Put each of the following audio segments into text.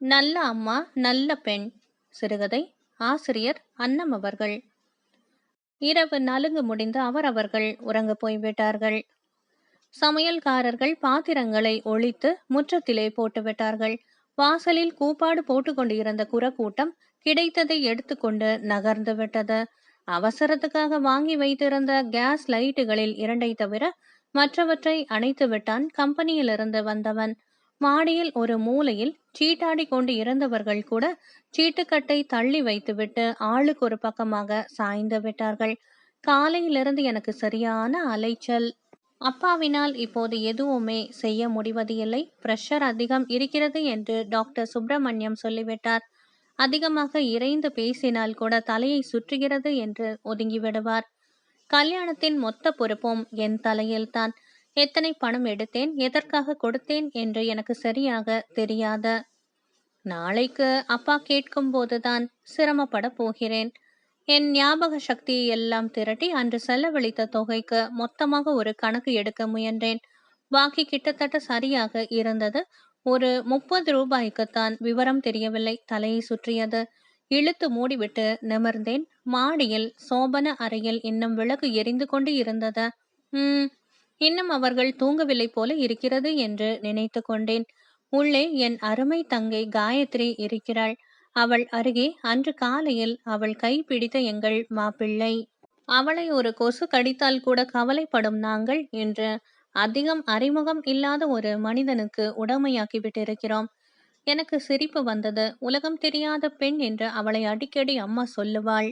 நல்ல அம்மா நல்ல பெண். சிறுகதை ஆசிரியர் அன்னம் அவர்கள். இரவு நலுங்கு முடிந்து அவரவர்கள் உறங்க போய்விட்டார்கள். சமையல்காரர்கள் பாத்திரங்களை ஒழித்து முற்றத்திலே போட்டுவிட்டார்கள் வாசலில் கூப்பாடு போட்டுக்கொண்டிருந்த குரக்கூட்டம் கிடைத்ததை எடுத்துக்கொண்டு நகர்ந்து விட்டது. அவசரத்துக்காக வாங்கி வைத்திருந்த கேஸ் லைட்டுகளில் இரண்டை தவிர மற்றவற்றை அணைத்து விட்டான் கம்பெனியிலிருந்து வந்தவன். மாடியில் ஒரு மூலையில் சீட்டாடி கொண்டு இருந்தவர்கள் கூட சீட்டுக்கட்டை தள்ளி வைத்துவிட்டு ஆளுக்கு ஒரு பக்கமாக சாய்ந்து விட்டார்கள். காலையிலிருந்து எனக்கு சரியான அலைச்சல். அப்பாவினால் இப்போது எதுவுமே செய்ய முடிவது இல்லை பிரஷர் அதிகம் இருக்கிறது என்று டாக்டர் சுப்பிரமணியம் சொல்லிவிட்டார். அதிகமாக இறைந்து பேசினால் கூட தலையை சுற்றுகிறது என்று ஒதுங்கி விடுவார் கல்யாணத்தின் மொத்த பொறுப்பும் என் தலையில்தான். எத்தனை பணம் எடுத்தேன் எதற்காக கொடுத்தேன் என்று எனக்கு சரியாக தெரியாத நாளைக்கு அப்பா கேட்கும் போதுதான் சிரமப்பட போகிறேன். என் ஞாபக சக்தியை எல்லாம் திரட்டி அன்று செலவழித்த தொகைக்கு மொத்தமாக ஒரு கணக்கு எடுக்க முயன்றேன். பாக்கி கிட்டத்தட்ட சரியாக இருந்தது. ஒரு முப்பது ரூபாய்க்குத்தான் விவரம் தெரியவில்லை. தலையை சுற்றியது. இழுத்து மூடிவிட்டு நிமிர்ந்தேன். மாடியில் சோபன அறையில் இன்னும் விளக்கு எரிந்து கொண்டு இருந்தது. உம் இன்னும் அவர்கள் தூங்கவில்லை போல இருக்கிறது என்று நினைத்து கொண்டேன். உள்ளே என் அருமை தங்கை காயத்ரி இருக்கிறாள். அவள் அருகே அன்று காலையில் அவள் கை பிடித்த எங்கள் மாப்பிள்ளை. அவளை ஒரு கொசு கடித்தால் கூட கவலைப்படும் நாங்கள் இன்று அதிகம் அறிமுகம் இல்லாத ஒரு மனிதனுக்கு உடமையாக்கிவிட்டிருக்கிறோம். எனக்கு சிரிப்பு வந்தது. உலகம் தெரியாத பெண் என்று அவளை அடிக்கடி அம்மா சொல்லுவாள்.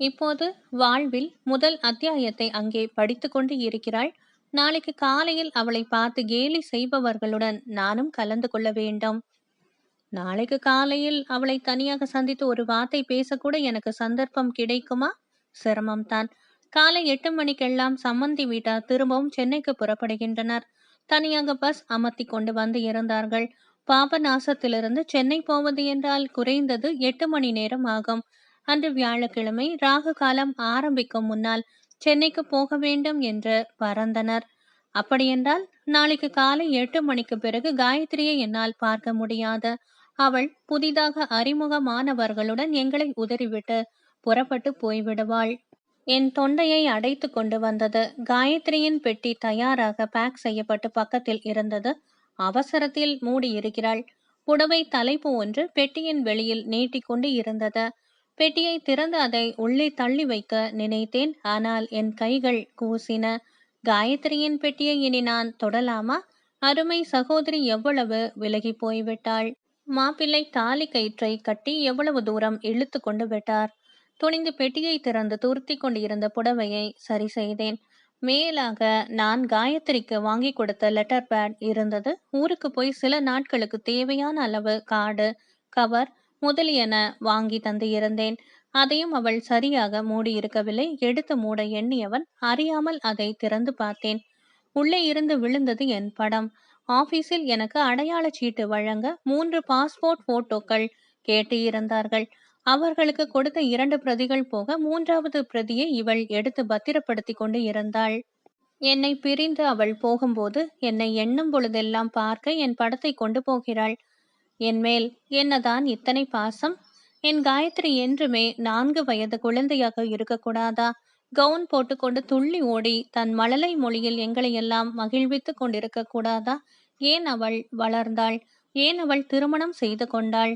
இப்போது வாழ்வில் முதல் அத்தியாயத்தை அங்கே படித்து கொண்டு இருக்கிறாள். நாளைக்கு காலையில் அவளை பார்த்து கேலி செய்பவர்களுடன் நானும் கலந்து கொள்ள வேண்டும். நாளைக்கு காலையில் அவளை தனியாக சந்தித்து ஒரு வார்த்தை பேசக்கூட எனக்கு சந்தர்ப்பம் கிடைக்குமா? சிரமம்தான் காலை எட்டு மணிக்கெல்லாம் சம்மந்தி வீட்டார் திரும்பவும் சென்னைக்கு புறப்படுகின்றனர். தனியாக பஸ் அமர்த்தி கொண்டு வந்து இருந்தார்கள். பாபநாசத்திலிருந்து சென்னை போவது என்றால் குறைந்தது எட்டு மணி நேரம் ஆகும். அன்று வியாழக்கிழமை ராகு காலம் ஆரம்பிக்கும் முன்னால் சென்னைக்கு போக வேண்டும் என்று பறந்தனர். அப்படியென்றால் நாளைக்கு காலை எட்டு மணிக்கு பிறகு காயத்ரியை என்னால் பார்க்க முடியாது. அவள் புதிதாக அறிமுகமானவர்களுடன் எங்களை உதறிவிட்டு புறப்பட்டு போய்விடுவாள். என் தொண்டையை அடைத்து கொண்டு வந்தது. காயத்ரியின் பெட்டி தயாராக பேக் செய்யப்பட்டு பக்கத்தில் இருந்தது. அவசரத்தில் மூடி இருக்கிறாள் புடவை தலைப்பு ஒன்று பெட்டியின் வெளியில் நீட்டிக்கொண்டு இருந்தது. பெட்டியை திறந்து அதை உள்ளே தள்ளி வைக்க நினைத்தேன். ஆனால் என் கைகள் கூசின. காயத்ரியின் பெட்டியை இனி நான் தொடலாமா? அருமை சகோதரி எவ்வளவு விலகி போய்விட்டாள். மாப்பிள்ளை தாலி கயிற்றை கட்டி எவ்வளவு தூரம் இழுத்து கொண்டு விட்டார். துணிந்து பெட்டியை திறந்து துருத்தி கொண்டிருந்த புடவையை சரி செய்தேன். மேலாக நான் காயத்ரிக்கு வாங்கி கொடுத்த லெட்டர் பேட் இருந்தது. ஊருக்கு போய் சில நாட்களுக்கு தேவையான அளவு கார்டு கவர் முதலியன வாங்கி தந்து இருந்தேன். அதையும் அவள் சரியாக மூடியிருக்கவில்லை. எடுத்து மூட எண்ணியவன் அறியாமல் அதை திறந்து பார்த்தேன். உள்ளே இருந்து விழுந்தது என் படம். ஆபீஸில் எனக்கு அடையாள சீட்டு வழங்க மூன்று பாஸ்போர்ட் போட்டோக்கள் கேட்டு இருந்தார்கள். அவர்களுக்கு கொடுத்த இரண்டு பிரதிகள் போக மூன்றாவது பிரதியை இவள் எடுத்து பத்திரப்படுத்தி கொண்டு இருந்தாள். என்னை பிரிந்து அவள் போகும்போது என்னை எண்ணும் பொழுதெல்லாம் பார்க்க என் படத்தை கொண்டு போகிறாள். என்மேல் என்னதான் இத்தனை பாசம்? என் காயத்ரி என்றுமே நான்கு வயது குழந்தையாக இருக்கக்கூடாதா? கவுன் போட்டுக்கொண்டு துள்ளி ஓடி தன் மழலை மொழியில் எங்களையெல்லாம் மகிழ்வித்துக் மகிழ்வித்து கொண்டிருக்க கூடாதா? ஏன் அவள் வளர்ந்தாள்? ஏன் அவள் திருமணம் செய்து கொண்டாள்?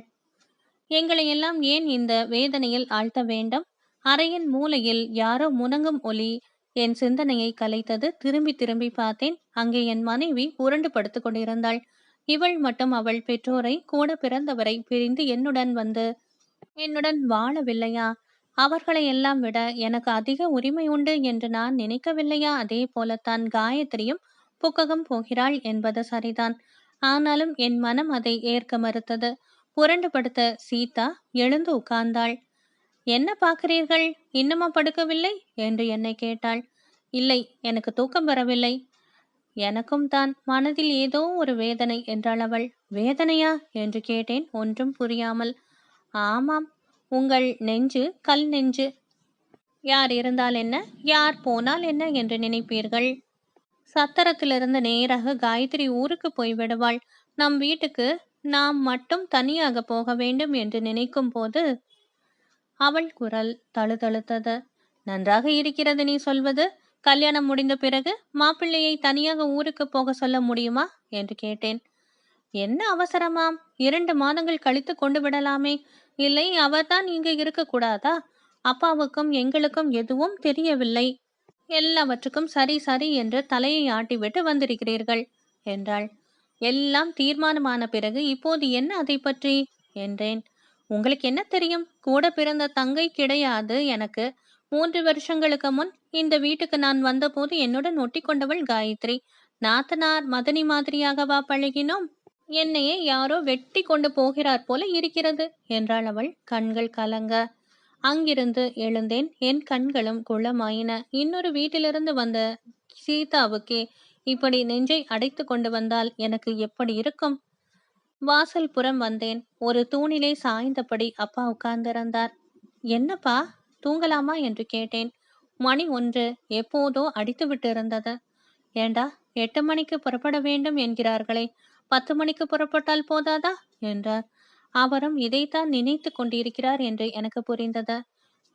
எங்களையெல்லாம் ஏன் இந்த வேதனையில் ஆழ்த்த வேண்டும்? அறையின் மூலையில் யாரோ முனங்கும் ஒலி என் சிந்தனையை கலைத்தது திரும்பி திரும்பி பார்த்தேன். அங்கே என் மனைவி உருண்டு படுத்து கொண்டிருந்தாள். இவள் மட்டும் அவள் பெற்றோரை கூட பிறந்தவரை பிரிந்து என்னுடன் வந்து என்னுடன் வாழவில்லையா? அவர்களை எல்லாம் விட எனக்கு அதிக உரிமை உண்டு என்று நான் நினைக்கவில்லையா? அதே போலத்தான் காயத்ரியும் புக்ககம் போகிறாள் என்பது சரிதான். ஆனாலும் என் மனம் அதை ஏற்க மறுத்தது. புரண்டு படுத்த சீதா எழுந்து உட்கார்ந்தாள். என்ன பார்க்கிறீர்கள்? இன்னுமா படுக்கவில்லை? என்று என்னை கேட்டாள். இல்லை எனக்கு தூக்கம் வரவில்லை. எனக்கும் தான் மனதில் ஏதோ ஒரு வேதனை என்றாள் அவள். வேதனையா? என்று கேட்டேன். ஒன்றும் புரியாமல். ஆமாம் உங்கள் நெஞ்சு கல் நெஞ்சு. யார் இருந்தால் என்ன? யார் போனால் என்ன என்று நினைப்பீர்கள்? சத்திரத்திலிருந்து நேராக காயத்ரி ஊருக்கு போய் விடுவாள். நம் வீட்டுக்கு நாம் மட்டும் தனியாக போக வேண்டும் என்று நினைக்கும் போது அவள் குரல் தழுதழுத்தது. நன்றாக இருக்கிறது நீ சொல்வது. கல்யாணம் முடிந்த பிறகு மாப்பிள்ளையை தனியாக ஊருக்கு போக சொல்ல முடியுமா? என்று கேட்டேன். என்ன அவசரமாம்? இரண்டு மாதங்கள் கழித்து கொண்டு விடலாமே. இல்லை அவர்தான் இங்கு இருக்கக்கூடாதா? அப்பாவுக்கும் எங்களுக்கும் எதுவும் தெரியவில்லை. எல்லாவற்றுக்கும் சரி சரி என்று தலையை ஆட்டிவிட்டு வந்திருக்கிறீர்கள் என்றாள். எல்லாம் தீர்மானமான பிறகு இப்போது என்ன அதை பற்றி? என்றேன். உங்களுக்கு என்ன தெரியும்? கூட பிறந்த தங்கை கிடையாது எனக்கு. மூன்று வருஷங்களுக்கு முன் இந்த வீட்டுக்கு நான் வந்தபோது என்னுடன் ஒட்டி கொண்டவள் காயத்ரி. நாத்தனார் மதனி மாதிரியாகவா பழகினோம்? என்னையே யாரோ வெட்டி கொண்டு போகிறார் போல இருக்கிறது என்றாள் அவள். கண்கள் கலங்க. அங்கிருந்து எழுந்தேன். என் கண்களும் குளமாயின. இன்னொரு வீட்டிலிருந்து வந்த சீதாவுக்கே இப்படி நெஞ்சை அடைத்து கொண்டு வந்தால் எனக்கு எப்படி இருக்கும்? வாசல் புறம் வந்தேன். ஒரு தூணிலே சாய்ந்தபடி அப்பா உட்கார்ந்திருந்தார். என்னப்பா தூங்கலாமா? என்று கேட்டேன். மணி ஒன்று. எப்போதோ அடித்து விட்டிருந்தது. ஏண்டா எட்டு மணிக்கு புறப்பட வேண்டும் என்கிறார்களே. பத்து மணிக்கு புறப்பட்டால் போதாதா? என்றார். அவரும் இதைத்தான் நினைத்து கொண்டிருக்கிறார் என்று எனக்கு புரிந்தது.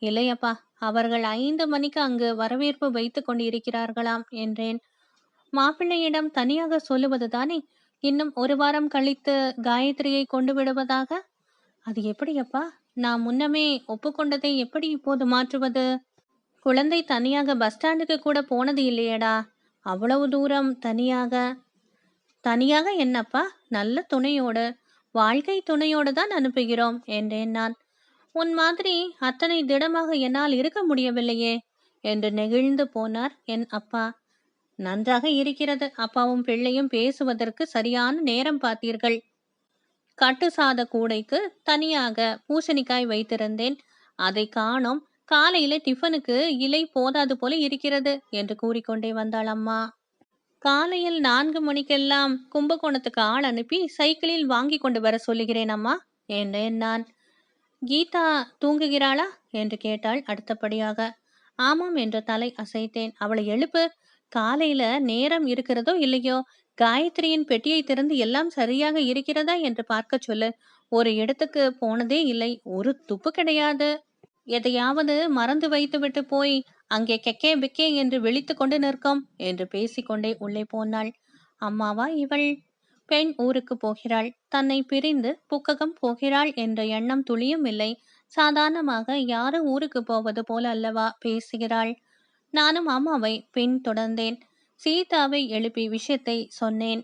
இல்லையப்பா அவர்கள் ஐந்து மணிக்கு அங்கு வரவேற்பு வைத்து கொண்டிருக்கிறார்களாம் என்றேன். மாப்பிள்ளையிடம் தனியாக சொல்லுவது தானே? இன்னும் ஒரு வாரம் கழித்து காயத்ரியை கொண்டு விடுவதாக? அது எப்படியப்பா? நான் முன்னமே ஒப்புக்கொண்டதை எப்படி இப்போது மாற்றுவது? குழந்தை தனியாக பஸ் ஸ்டாண்டுக்கு கூட போனது இல்லையடா. அவ்வளவு தூரம் தனியாக. தனியாக என்னப்பா? நல்ல துணையோடு. வாழ்க்கை துணையோடு தான் அனுப்புகிறோம் என்றேன் நான் உன் மாதிரி அத்தனை திடமாக என்னால் இருக்க முடியவில்லையே என்று நெகிழ்ந்து போனார் என் அப்பா. நன்றாக இருக்கிறது அப்பாவும் பிள்ளையும் பேசுவதற்கு சரியான நேரம் பார்த்தீர்கள். கட்டு சாத கூடைக்கு தனியாக பூசணிக்காய் வைத்திருந்தேன். அதை காணோம் காலையில டிஃபனுக்கு இலை போதாது போல இருக்கிறது என்று கூறிக்கொண்டே வந்தாள் அம்மா. காலையில் நான்கு மணிக்கெல்லாம் கும்பகோணத்துக்கு ஆள் அனுப்பி சைக்கிளில் வாங்கி கொண்டு வர சொல்லுகிறேன் அம்மா என்றேன் நான் கீதா தூங்குகிறாளா? என்று கேட்டாள் அடுத்தபடியாக. ஆமாம் என்று தலை அசைத்தேன். அவளை எழுப்பு காலையில நேரம் இருக்கிறதோ இல்லையோ காயத்ரியின் பெட்டியை திறந்து எல்லாம் சரியாக இருக்கிறதா என்று பார்க்க சொல்லு. ஒரு இடத்துக்கு போனதே இல்லை ஒரு துப்பு கிடையாது. எதையாவது மறந்து வைத்துவிட்டு போய் அங்கே கெக்கே பிக்கே என்று விழித்து கொண்டு நிற்கும் என்று பேசிக்கொண்டே உள்ளே போனாள். அம்மாவா இவள். பெண் ஊருக்கு போகிறாள். தன்னை பிரிந்து புக்ககம் போகிறாள் என்ற எண்ணம் துளியும் இல்லை. சாதாரணமாக யாரு ஊருக்கு போவது போல அல்லவா பேசுகிறாள். நானும் அம்மாவை பின் தொடர்ந்தேன். சீதாவை எழுப்பி விஷயத்தை சொன்னேன்.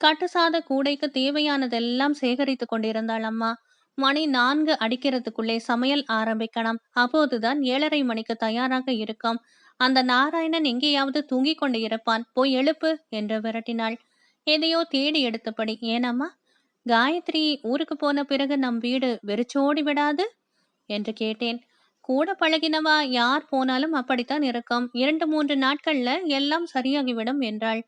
கட்டுசாத கூடைக்கு தேவையானதெல்லாம் சேகரித்து கொண்டிருந்தாள் அம்மா. மணி நான்கு அடிக்கிறதுக்குள்ளே சமையல் ஆரம்பிக்கணும் அப்போதுதான் ஏழரை மணிக்கு தயாராக இருக்கும். அந்த நாராயணன் எங்கேயாவது தூங்கிக் கொண்டு இருப்பான். போய் எழுப்பு என்று விரட்டினாள். எதையோ தேடி எடுத்தபடி ஏனம்மா காயத்ரி ஊருக்கு போன பிறகு நம் வீடு வெறிச்சோடி விடாது? என்று கேட்டேன். கூட பழகினவா? யார் போனாலும் அப்படித்தான் இருக்கும். இரண்டு மூன்று நாட்கள்ல எல்லாம் சரியாகிவிடும் என்றாள்.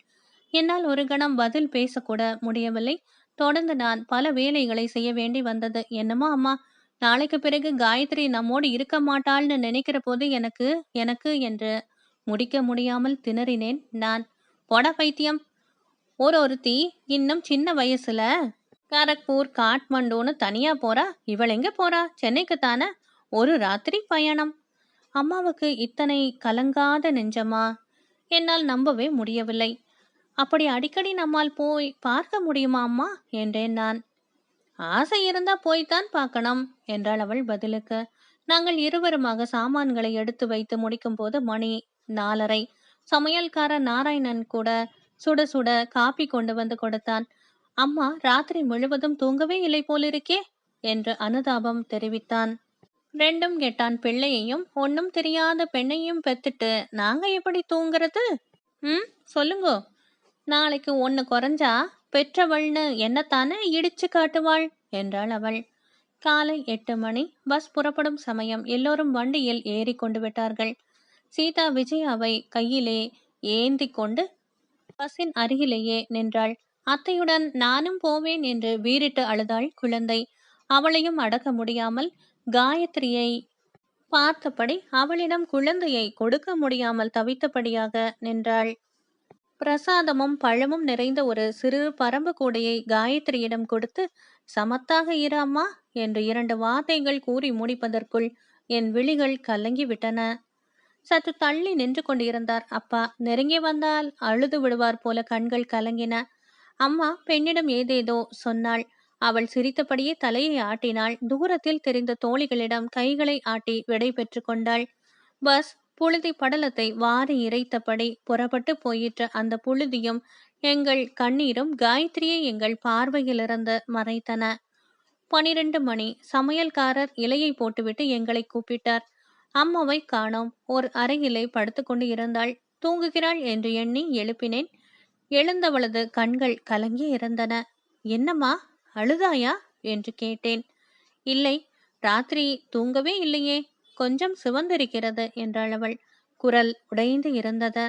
என்னால் ஒரு கணம் பதில் பேசக்கூட முடியவில்லை. தொடர்ந்து நான் பல வேலைகளை செய்ய வேண்டி வந்தது. என்னமோ அம்மா நாளைக்கு பிறகு காயத்ரி நம்மோடு இருக்க மாட்டாள்னு நினைக்கிற போது எனக்கு எனக்கு என்று முடிக்க முடியாமல் திணறினேன் நான். பொட பைத்தியம். ஒரு ஒருத்தி இன்னும் சின்ன வயசுல கரக்பூர் காட்மண்டுன்னு தனியா போறா? இவள் எங்க போறா? சென்னைக்கு தானே ஒரு ராத்திரி பயணம். அம்மாவுக்கு இத்தனை கலங்காத நெஞ்சமா? என்னால் நம்பவே முடியவில்லை. அப்படி அடிக்கடி நம்மால் போய் பார்க்க முடியுமா அம்மா? என்றேன் நான். ஆசை இருந்தா போய்த்தான் பார்க்கணும் என்றாள் அவள் பதிலுக்கு. நாங்கள் இருவருமாக சாமான்களை எடுத்து வைத்து முடிக்கும் போது மணி நாலரை. சமையல்கார நாராயணன் கூட சுட சுட காப்பி கொண்டு வந்து கொடுத்தான். அம்மா ராத்திரி முழுவதும் தூங்கவே இல்லை போலிருக்கே என்று அனுதாபம் தெரிவித்தான். ரெண்டும் கெட்டான் பிள்ளையையும் ஒன்னும் தெரியாத பெண்ணையும் பெத்துட்டு நாங்க எப்படி தூங்குறது? ம் சொல்லுங்கோ நாளைக்கு ஒன்று குறைஞ்சா பெற்றவள்னு என்னத்தானே இடிச்சு காட்டுவாள்? என்றாள் அவள். காலை எட்டு மணி. பஸ் புறப்படும் சமயம் எல்லோரும் வண்டியில் ஏறி கொண்டு விட்டார்கள். சீதா விஜயாவை கையிலே ஏந்தி கொண்டு பஸ்ஸின் அருகிலேயே நின்றாள். அத்தையுடன் நானும் போவேன் என்று வீறிட்டு அழுதாள் குழந்தை. அவளையும் அடக்க முடியாமல் காயத்ரியை பார்த்தபடி அவளிடம் குழந்தையை கொடுக்க முடியாமல் தவித்தபடியாக நின்றாள். பிரசாதமும் பழமும் நிறைந்த ஒரு சிறு பரம்பு கூடையை காயத்ரியிடம் கொடுத்து சமத்தாக இரு அம்மா என்று இரண்டு வார்த்தைகள் கூறி முடிப்பதற்குள் என் விழிகள் கலங்கி விட்டன. சற்று தள்ளி நின்று கொண்டிருந்தார் அப்பா. நெருங்கி வந்தால் அழுது விடுவார் போல கண்கள் கலங்கின. அம்மா பெண்ணிடம் ஏதேதோ சொன்னாள். அவள் சிரித்தபடியே தலையை ஆட்டினாள். தூரத்தில் தெரிந்த தோழிகளிடம் கைகளை ஆட்டி விடை பெற்று கொண்டாள். பஸ் புழுதி படலத்தை வாரி இறைத்தபடி புறப்பட்டு போயிற்ற அந்த புழுதியும் எங்கள் கண்ணீரும் காயத்ரியை எங்கள் பார்வையிலிருந்து மறைத்தன. பனிரெண்டு மணி. சமையல்காரர் இலையை போட்டுவிட்டு எங்களை கூப்பிட்டார். அம்மாவை காணோம். ஒரு அறையிலே படுத்துக்கொண்டு இருந்தாள். தூங்குகிறாள் என்று எண்ணி எழுப்பினேன். எழுந்தவளது கண்கள் கலங்கி இருந்தன. என்னம்மா? அழுதாயா? என்று கேட்டேன். இல்லை. ராத்திரி தூங்கவே இல்லையே. கொஞ்சம் சிவந்திருக்கிறது என்றாள் அவள். குரல் உடைந்து இருந்தது.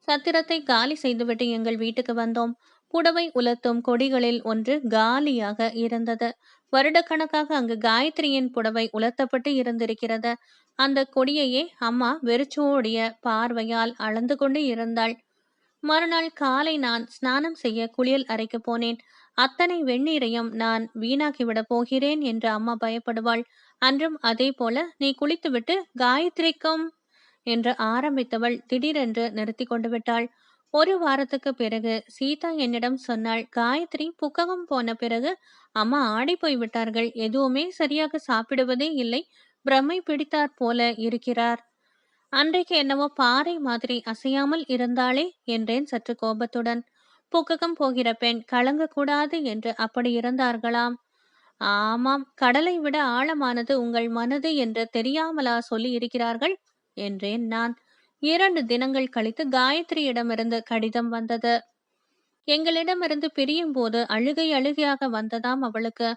சத்திரத்தை காலி செய்துவிட்டு எங்கள் வீட்டுக்கு வந்தோம். புடவை உலர்த்தும் கொடிகளில் ஒன்று காலியாக இருந்தது. வருடக்கணக்காக அங்கு காயத்ரியின் புடவை உலர்த்தப்பட்டு இருந்திருக்கிறது. அந்த கொடியையே அம்மா வெறிச்சோடிய பார்வையால் அளந்து கொண்டு இருந்தாள். மறுநாள் காலை நான் ஸ்நானம் செய்ய குளியல் அறைக்கு போனேன். அத்தனை வெந்நீரையும் நான் வீணாக்கிவிடப் போகிறேன் என்று அம்மா பயப்படுவாள். அன்றும் அதே போல நீ குளித்துவிட்டு காயத்ரிக்கும் என்று ஆரம்பித்தவள் திடீரென்று நிறுத்தி கொண்டு விட்டாள். ஒரு வாரத்துக்கு பிறகு சீதா என்னிடம் சொன்னாள் காயத்ரி புக்ககம் போன பிறகு அம்மா ஆடி போய் விட்டார்கள் எதுவுமே சரியாக சாப்பிடுவதே இல்லை. பிரமை பிடித்தாற் போல இருக்கிறார். அன்றைக்கு என்னவோ பாறை மாதிரி அசையாமல் இருந்தாளே என்றேன் சற்று கோபத்துடன். புக்ககம் போகிற பெண் கலங்கக்கூடாது என்று அப்படி இருந்தார்களாம். ஆமாம் கடலை விட ஆழமானது உங்கள் மனது என்று தெரியாமலா சொல்லி இருக்கிறார்கள்? என்றேன் நான். இரண்டு தினங்கள் கழித்து காயத்ரியிடமிருந்து கடிதம் வந்தது. எங்களிடமிருந்து பிரியும் போது அழுகை அழுகையாக வந்ததாம் அவளுக்கு.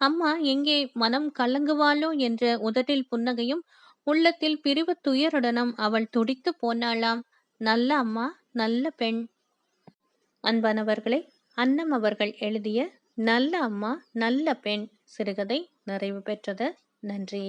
அம்மா எங்கே மனம் கலங்குவாளோ என்று உதட்டில் புன்னகையும் உள்ளத்தில் பிரிவு துயருடனும் அவள் துடித்து போனாளாம். நல்ல அம்மா நல்ல பெண். அன்பானவர்களே அன்னம் அவர்கள் எழுதிய நல்ல அம்மா நல்ல பெண் சிறுகதை நிறைவு பெற்றது. நன்றி.